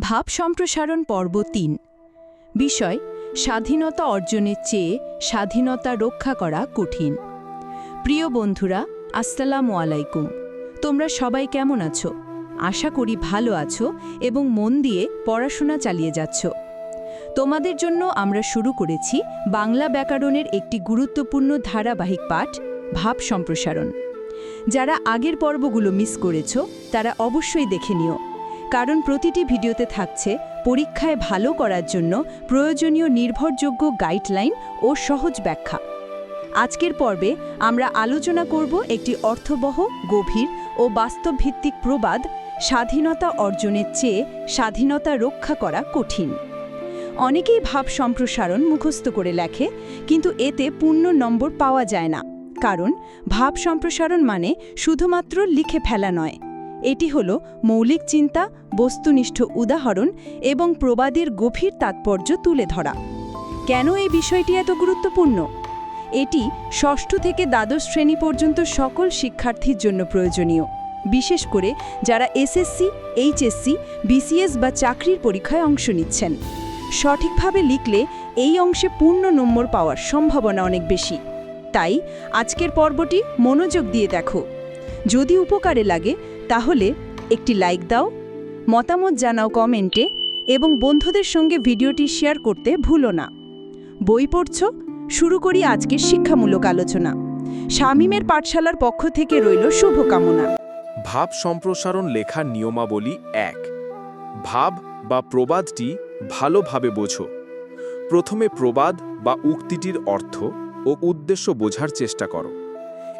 ভাব সম্প্রসারণ পর্ব তিন। বিষয়, স্বাধীনতা অর্জনের চেয়ে স্বাধীনতা রক্ষা করা কঠিন। প্রিয় বন্ধুরা, আসসালামু আলাইকুম। তোমরা সবাই কেমন আছো? আশা করি ভালো আছো এবং মন দিয়ে পড়াশোনা চালিয়ে যাচ্ছ। তোমাদের জন্য আমরা শুরু করেছি বাংলা ব্যাকরণের একটি গুরুত্বপূর্ণ ধারাবাহিক পাঠ, ভাব সম্প্রসারণ। যারা আগের পর্বগুলো মিস করেছ, তারা অবশ্যই দেখে নিও। কারণ প্রতিটি ভিডিওতে থাকছে পরীক্ষায় ভালো করার জন্য প্রয়োজনীয় নির্ভরযোগ্য গাইডলাইন ও সহজ ব্যাখ্যা। আজকের পর্বে আমরা আলোচনা করব একটি অর্থবহ, গভীর ও বাস্তবভিত্তিক প্রবাদ, স্বাধীনতা অর্জনের চেয়ে স্বাধীনতা রক্ষা করা কঠিন। অনেকেই ভাব সম্প্রসারণ মুখস্থ করে লেখে, কিন্তু এতে পূর্ণ নম্বর পাওয়া যায় না। কারণ, ভাব সম্প্রসারণ মানে শুধুমাত্র লিখে ফেলা নয়। এটি হল মৌলিক চিন্তা, বস্তুনিষ্ঠ উদাহরণ এবং প্রবাদের গভীর তাৎপর্য তুলে ধরা। কেন এই বিষয়টি এত গুরুত্বপূর্ণ? এটি ষষ্ঠ থেকে দ্বাদশ শ্রেণি পর্যন্ত সকল শিক্ষার্থীর জন্য প্রয়োজনীয়, বিশেষ করে যারা এসএসসি, এইচএসসি, বিসিএস বা চাকরির পরীক্ষায় অংশ নিচ্ছেন। সঠিকভাবে লিখলে এই অংশে পূর্ণ নম্বর পাওয়ার সম্ভাবনা অনেক বেশি। তাই আজকের পর্বটি মনোযোগ দিয়ে দেখো। যদি উপকারে লাগে তাহলে একটি লাইক দাও, মতামত জানাও কমেন্টে এবং বন্ধুদের সঙ্গে ভিডিওটি শেয়ার করতে ভুলো না। বই পড়ছ? শুরু করি আজকের শিক্ষামূলক আলোচনা। শামীমের পাঠশালার পক্ষ থেকে রইল শুভকামনা। ভাব সম্প্রসারণ লেখার নিয়মাবলী এক। ভাব বা প্রবাদটি ভালোভাবে বোঝো। প্রথমে প্রবাদ বা উক্তিটির অর্থ ও উদ্দেশ্য বোঝার চেষ্টা করো।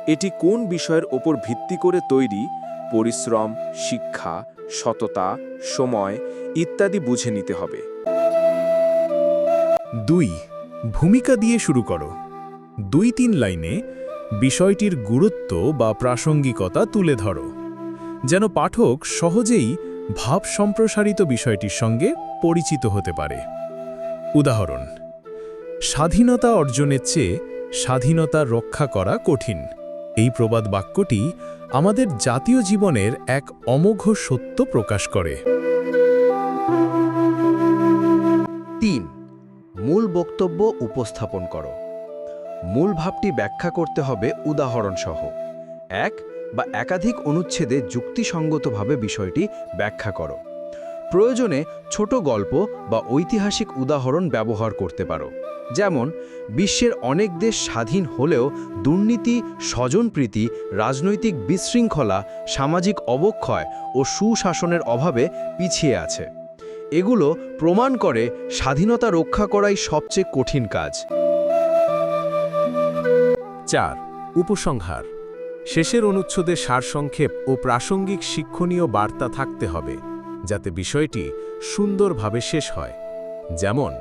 এটি কোন বিষয়ের ওপর ভিত্তি করে তৈরি পরিশ্রম, শিক্ষা, সততা, সময় ইত্যাদি বুঝে নিতে হবে। দুই, ভূমিকা দিয়ে শুরু করো। দুই তিন লাইনে বিষয়টির গুরুত্ব বা প্রাসঙ্গিকতা তুলে ধরো। যেন পাঠক সহজেই ভাব সম্প্রসারিত বিষয়টির সঙ্গে পরিচিত হতে পারে। উদাহরণ, স্বাধীনতা অর্জনের চেয়ে স্বাধীনতা রক্ষা করা কঠিন। এই প্রবাদ বাক্যটি আমাদের জাতীয় জীবনের এক অমোঘ সত্য প্রকাশ করে। তিন, মূল বক্তব্য উপস্থাপন করো। মূল ভাবটি ব্যাখ্যা করতে হবে উদাহরণসহ। এক, বা একাধিক অনুচ্ছেদে যুক্তিসঙ্গতভাবে বিষয়টি ব্যাখ্যা করো। প্রয়োজনে ছোট গল্প বা ঐতিহাসিক উদাহরণ ব্যবহার করতে পারো। যেমন, বিশ্বের অনেক দেশ স্বাধীন হলেও দুর্নীতি, স্বজনপ্রীতি, রাজনৈতিক বিশৃঙ্খলা, সামাজিক অবক্ষয় ও সুশাসনের অভাবে পিছিয়ে আছে। এগুলো প্রমাণ করে স্বাধীনতা রক্ষা করাই সবচেয়ে কঠিন কাজ। চার, উপসংহার। শেষের অনুচ্ছেদে সারসংক্ষেপ ও প্রাসঙ্গিক শিক্ষণীয় বার্তা থাকতে হবে। যাতে বিষয়টি সুন্দরভাবে শেষ হয়। যেমন,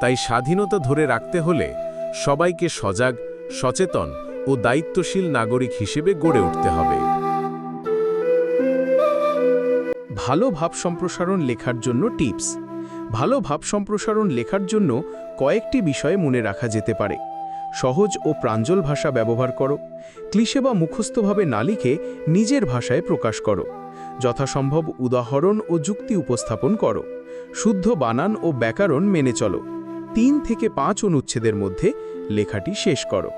তাই স্বাধীনতা ধরে রাখতে হলে সবাইকে সজাগ, সচেতন ও দায়িত্বশীল নাগরিক হিসেবে গড়ে উঠতে হবে। ভালো ভাব সম্প্রসারণ লেখার জন্য টিপস। ভালো ভাব সম্প্রসারণ লেখার জন্য কয়েকটি বিষয় মনে রাখা যেতে পারে। সহজ ও প্রাঞ্জল ভাষা ব্যবহার করো। ক্লিশে বা মুখস্থভাবে না লিখে নিজের ভাষায় প্রকাশ করো। যথাসম্ভব উদাহরণ ও যুক্তি উপস্থাপন করো। শুদ্ধ বানান ও ব্যাকরণ মেনে চলো। তিন থেকে পাঁচ অনুচ্ছেদের মধ্যে লেখাটি শেষ করো।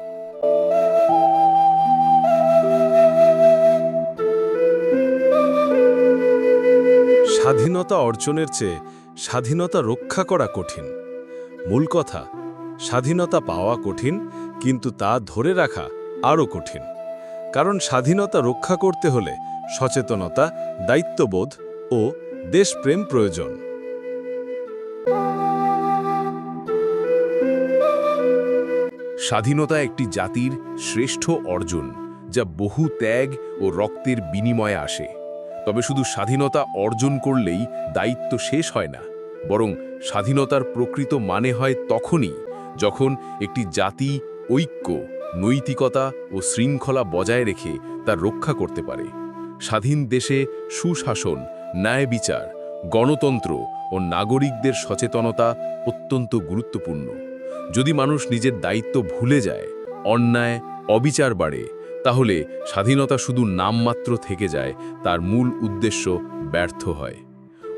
স্বাধীনতা অর্জনের চেয়ে স্বাধীনতা রক্ষা করা কঠিন। মূল কথা, স্বাধীনতা পাওয়া কঠিন, কিন্তু তা ধরে রাখা আরও কঠিন। কারণ স্বাধীনতা রক্ষা করতে হলে সচেতনতা, দায়িত্ববোধ ও দেশপ্রেম প্রয়োজন। স্বাধীনতা একটি জাতির শ্রেষ্ঠ অর্জন, যা বহু ত্যাগ ও রক্তের বিনিময়ে আসে। তবে শুধু স্বাধীনতা অর্জন করলেই দায়িত্ব শেষ হয় না, বরং স্বাধীনতার প্রকৃত মানে হয় তখনই যখন একটি জাতি ঐক্য, নৈতিকতা ও শৃঙ্খলা বজায় রেখে তা রক্ষা করতে পারে। স্বাধীন দেশে সুশাসন, ন্যায় বিচার, গণতন্ত্র ও নাগরিকদের সচেতনতা অত্যন্ত গুরুত্বপূর্ণ। যদি মানুষ নিজের দায়িত্ব ভুলে যায়, অন্যায়, অবিচার বাড়ে, তাহলে স্বাধীনতা শুধু নামমাত্র থেকে যায়, তার মূল উদ্দেশ্য ব্যর্থ হয়।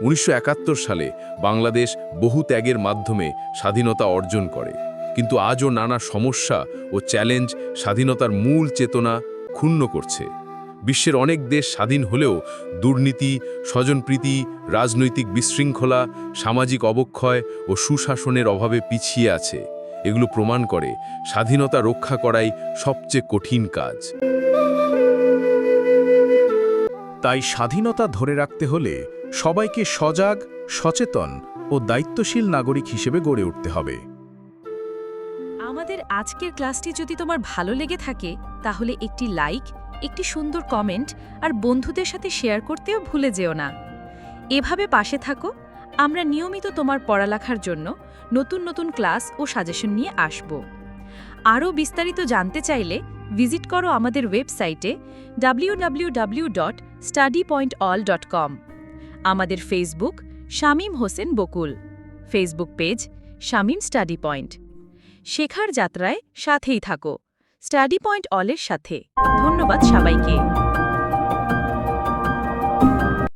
উনিশশো একাত্তর সালে বাংলাদেশ বহু ত্যাগের মাধ্যমে স্বাধীনতা অর্জন করে। কিন্তু আজও নানা সমস্যা ও চ্যালেঞ্জ স্বাধীনতার মূল চেতনা ক্ষুণ্ণ করছে। বিশ্বের অনেক দেশ স্বাধীন হলেও দুর্নীতি স্বজনপ্রীতি রাজনৈতিক বিশৃঙ্খলা সামাজিক অবক্ষয় ও সুশাসনের অভাবে পিছিয়ে আছে। এগুলো প্রমাণ করে স্বাধীনতা রক্ষা করাই সবচেয়ে কঠিন কাজ। তাই স্বাধীনতা ধরে রাখতে হলে সবাইকে সজাগ সচেতন ও দায়িত্বশীল নাগরিক হিসেবে গড়ে উঠতে হবে। আমাদের আজকের ক্লাসটি যদি তোমার ভালো লেগে থাকে তাহলে একটি লাইক একটি সুন্দর কমেন্ট আর বন্ধুদের সাথে শেয়ার করতেও ভুলে যেও না। এভাবে পাশে থাকো, আমরা নিয়মিত তোমার পড়ালেখার জন্য নতুন নতুন ক্লাস ও সাজেশন নিয়ে আসব। আরও বিস্তারিত জানতে চাইলে ভিজিট করো আমাদের ওয়েবসাইটে www.studypointall.com আমাদের Facebook Shamim Hossain Bakul. Facebook page Shamim study point শেখার যাত্রায় সাথেই থাকো। স্টাডি পয়েন্ট অলের সাথে। ধন্যবাদ সবাইকে।